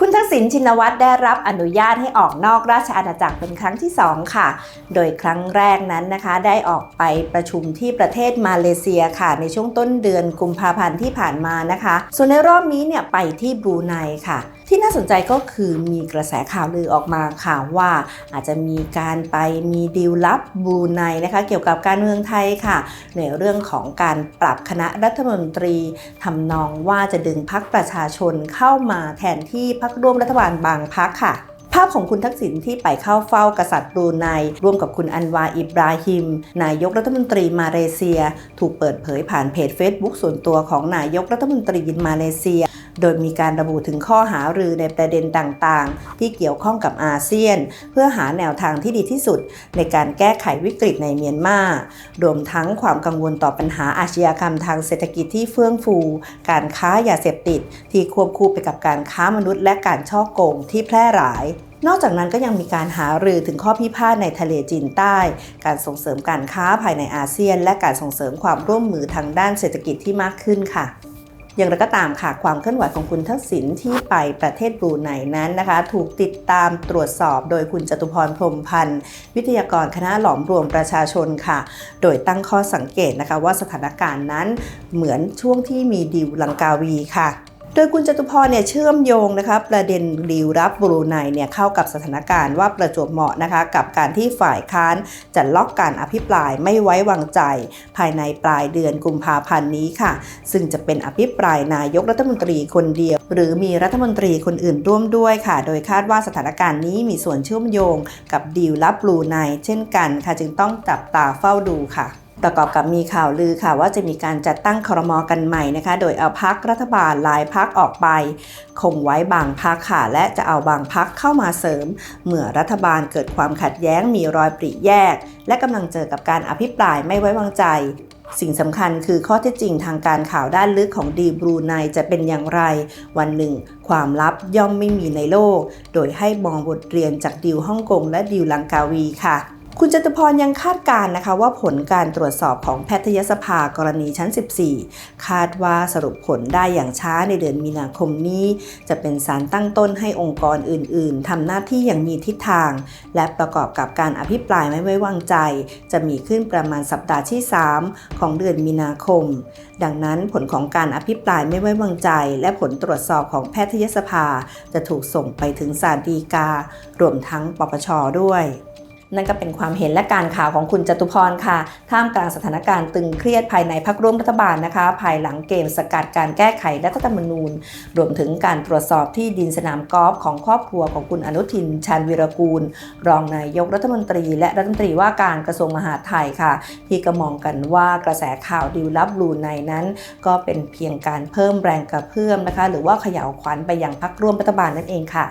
คุณทักษิณชินวัตรได้รับอนุญาตให้ออกนอกราชอาณาจักรเป็นครั้งที่ 2 ค่ะ โดยครั้งแรกนั้นนะคะ ได้ออกไปประชุมที่ประเทศมาเลเซียค่ะ ในช่วงต้นเดือนกุมภาพันธ์ที่ผ่านมานะคะ ส่วนในรอบนี้เนี่ยไปที่บรูไนค่ะที่น่าสนใจก็คือมีกระแสข่าวลือออกมาค่ะว่าอาจจะมีการไปมีดีลลับบูไนนะคะเกี่ยวกับการเมืองไทยค่ะ ในเรื่องของการปรับคณะรัฐมนตรีทำนองว่าจะดึงพักประชาชนเข้ามาแทนที่พักร่วมรัฐบาลบางพักค่ะภาพของคุณทักษิณที่ไปเข้าเฝ้ากษัตริย์บรูไนร่วมกับคุณอันวาอิบราฮิม นายกรัฐมนตรีมาเลเซีย ถูกเปิดเผยผ่านเพจ Facebook ส่วนตัวของนายกรัฐมนตรีมาเลเซีย โดยมีการระบุถึงข้อหารือในประเด็นต่างๆ ที่เกี่ยวข้องกับอาเซียน เพื่อหาแนวทางที่ดีที่สุด ในการแก้ไขวิกฤตในเมียนมา รวมทั้งความกังวลต่อปัญหาอาชญากรรมทางเศรษฐกิจที่เฟื่องฟู การค้ายาเสพติด ที่ควบคู่ไปกับการค้ามนุษย์ และการช่อโกงที่แพร่หลายนอกจากนั้นก็ยังมีการหารือถึงข้อพิพาทในทะเลจีนใต้ การส่งเสริมการค้าภายในอาเซียน และการส่งเสริมความร่วมมือทางด้านเศรษฐกิจที่มากขึ้นค่ะ อย่างไรก็ตามค่ะความเคลื่อนไหวของคุณทักษิณที่ไปประเทศบรูไนนั้นนะคะ ถูกติดตามตรวจสอบโดยคุณจตุพรพรมพันธ์ วิทยากรคณะหลอมรวมประชาชนค่ะ โดยตั้งข้อสังเกตนะคะว่าสถานการณ์นั้นเหมือนช่วงที่มีดิวลังกาวีค่ะ โดยคุณจตุพรเนี่ยเชื่อมโยงนะคะประเด็นดีลรับบรูไนเนี่ยเข้ากับสถานการณ์ว่าประจวบเหมาะนะคะกับการที่ฝ่ายค้านจะล็อกการอภิปรายไม่ไว้วางใจ ภายในปลายเดือนกุมภาพันธ์นี้ค่ะ ซึ่งจะเป็นอภิปรายนายกรัฐมนตรีคนเดียว หรือมีรัฐมนตรีคนอื่นร่วมด้วยค่ะ โดยคาดว่าสถานการณ์นี้มีส่วนเชื่อมโยงกับดีลลับบรูไนเช่นกันค่ะจึงต้องจับตาเฝ้าดูค่ะ ประกอบกับมีข่าวลือค่ะว่าจะมีการจัดตั้งครมอกันใหม่นะคะ โดยเอาพักรัฐบาลหลายพักออกไป คงไว้บางพักค่ะ และจะเอาบางพักเข้ามาเสริม เมื่อรัฐบาลเกิดความขัดแย้งมีรอยปริแยก และกำลังเจอกับการอภิปรายไม่ไว้วางใจสิ่งสำคัญคือข้อเท็จจริงทางการข่าวด้านลึกของดีบรูไนจะเป็นอย่างไร วันหนึ่ง ความลับย่อมไม่มีในโลก โดยให้มองบทเรียนจากดิวฮ่องกงและดิวลังกาวีค่ะ คุณจตุพรยังคาดการณ์นะคะว่าผลการตรวจสอบของแพทยสภากรณีชั้น 14 คาดว่าสรุปผลได้อย่างช้าในเดือนมีนาคมนี้ จะเป็นสารตั้งต้นให้องค์กรอื่น ๆทำหน้าที่อย่างมีทิศทาง และประกอบกับการอภิปรายไม่ไว้วางใจ จะมีขึ้นประมาณสัปดาห์ที่ 3 ของเดือนมีนาคม ดังนั้นผลของการอภิปรายไม่ไว้วางใจ และผลตรวจสอบของแพทยสภา จะถูกส่งไปถึงศาลฎีกา รวมทั้งปปชด้วย นั่นก็เป็นความเห็นและการข่าวของคุณจตุพรค่ะ ท่ามกลางสถานการณ์ตึงเครียดภายในพักร่วมรัฐบาลนะคะ ภายหลังเกมสกัดการแก้ไขรัฐธรรมนูญ รวมถึงการตรวจสอบที่ดินสนามกอล์ฟของครอบครัวของคุณอนุทิน ชาญวิรกูล รองนายกรัฐมนตรี และรัฐมนตรีว่าการกระทรวงมหาดไทยค่ะ ที่ก็มองกันว่ากระแสข่าวดิวลับบลูไนนั้น ก็เป็นเพียงการเพิ่มแรงกระเพื่อมนะคะ หรือว่าเขย่าวขวัญไปยังพักร่วมรัฐบาลนั่นเองค่ะ